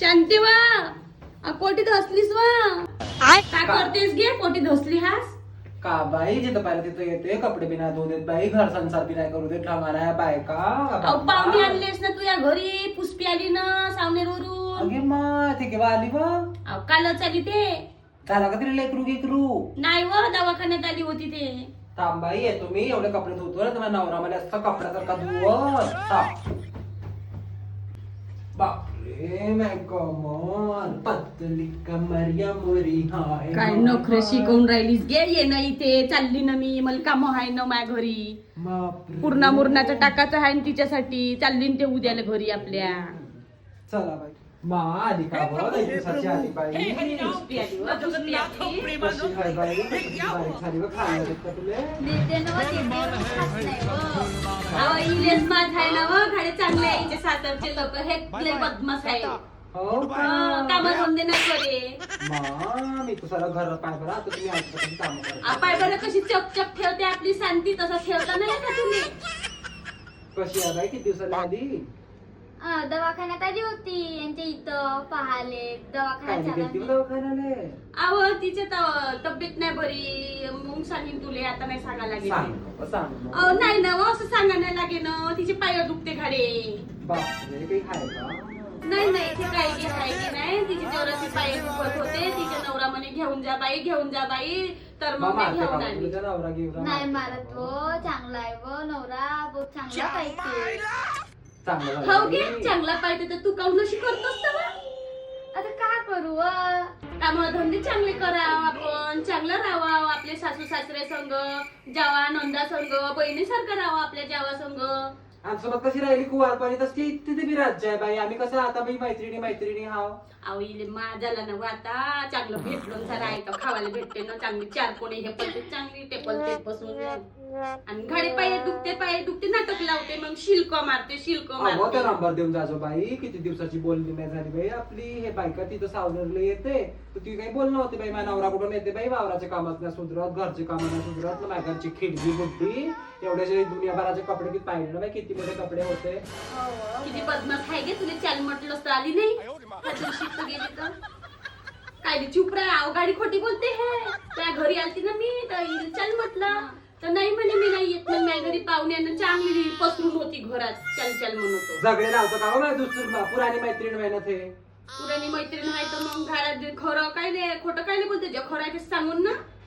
शांती वा. आ, पोटी धसलीस वा. काय करतेस गे? पोटी धसली हास? का बाई जिथं पाहिलं तिथं येते कपडे बी नाही धुऊ देत बाई घर संसार बी नाही करू देत ठमारा या बायका अहो, पाहुणे आणलेस ना तुझ्या घरी पुष्पी आली ना सावनेरवरून अगे मा ठीक आहे बा आली बा अहो, कालच आली ते. झाला का तरी लेकरू गिकरू? नाही व दवाखान्यात आली होती ते. थांबाई येतो मी एवढे कपडे धुतो ना तुम्हाला नवरा मला असं कपड्यासारखा धुवत. थांब. मैं कमर पतली कमरिया मोरी हाय काय नखरे शिकवून राहिलीस गे ये ना इथे चालली ना मी मला काम आहे ना माझ्या घरी बापरे. पूर्णा मुरणाचा टाकाचा आहे ना तिच्यासाठी चालली ना ते उद्याला घरी आपल्या चला बाई मा आली का बघ एक दिवसाची आली बाई ना व देते, खात नाही व. अहो, इलेच माझ आहे ना व खाडे चांगले आहे इथे सातारचे लोक हे लय बदमाश आहे हो का? काम धंदे नाही करे मा मी तुझ्या घरात पाय बरं आता तुम्ही आजपासून काम करा पाय बरं कशी चपचप ठेवते आपली शांती तसं ठेवता नाही का तुम्ही. कशी आहे बाई किती दिवसाला आली? आ, दवाखान्यात आली होती. इथं पाहाले दवाखान्यात गेलती. दवाखान्याले? अहो तिचे त- तब्येत नाही बरी. मग सांगीन तुले आता नाही सांगायला लागेल. सांग नको, सांग नको. अहो नाही ना व, असं सांगा नाही लागे ना. तिचे पाय दुखते बापरे काही का? नाही नाही ते काय घे काय घे नाही. तिचे चौराचे पाय दुखत होते. तिचे नवरा म्हणे घेऊन जा बाई घेऊन जा बाई. तर मग मामा मी आता घेऊन का आली. तुझा नवरा गिवरा नाही मारत व चांगला आहे व नवरा. बहुत चांगला पाहिजे. चांगलं झालं खाऊ घे. चांगला पाहिजे तर तू काऊन अशी करतोस तर आता काय करू व? त्यामुळे धंदे चांगले करावं आपण चांगलं राहावं आपले सासू सासरे संग जावा नंदा संग बहिणीसारखं राहावं आपल्या जावा संग. आमच्यासोबत कशी राहिली कुवारपाणी तशी तिथे बी राज्य आहे बाई. आम्ही कसं आता बाई मैत्रिणी मैत्रिणी हाव अहो इले माझ्याला ना आता. चांगलं भेटलं जरा खावायला भेटते ना. चांगली चार कोणी हे पलते चांगली ते पलते बसून. आणि घाडी पाय दुखते पाय दुखते नाटक लावते मग शिल्क मारते शिल्क त्या मारते. नंबर देऊन जाजो बाई. किती दिवसाची बोलणी नाही झाली बाई आपली. हे बायका तिथं सावनरला येते. तर ती काही बोलणं होते बाई. माझ्या नवरा कुठून येते बाई? वावराच्या कामात नाही सुधरत घरचे कामात नाही सुधरत. माझ्या घरची खिडकी बुड्डी एवढ्याचे दुनियाभराचे कपडे किती पाहिले ना बाई. किती मोठे कपडे होते? किती बदमाश आहे गे तुला चाल म्हटलं तर आली नाही? तू गेली तर. काय चुप राह गाडी खोटी बोलते हे. त्या घरी आलती ना मी तर चल म्हटलं. तर नाही म्हणे मी नाही येत मग माझ्या घरी पाहुण्यानं चांगली पसरून होती घरात. चल चल म्हणतो झगडे लावतो का हो माझ्या दुसरी पुराणी मैत्रीण मेहनत हे पुराणी मैत्रीण आहे तर मग घरात खरं काय नाही खोटं काय नाही बोलते? जे खरं आहे ते सांगून ना.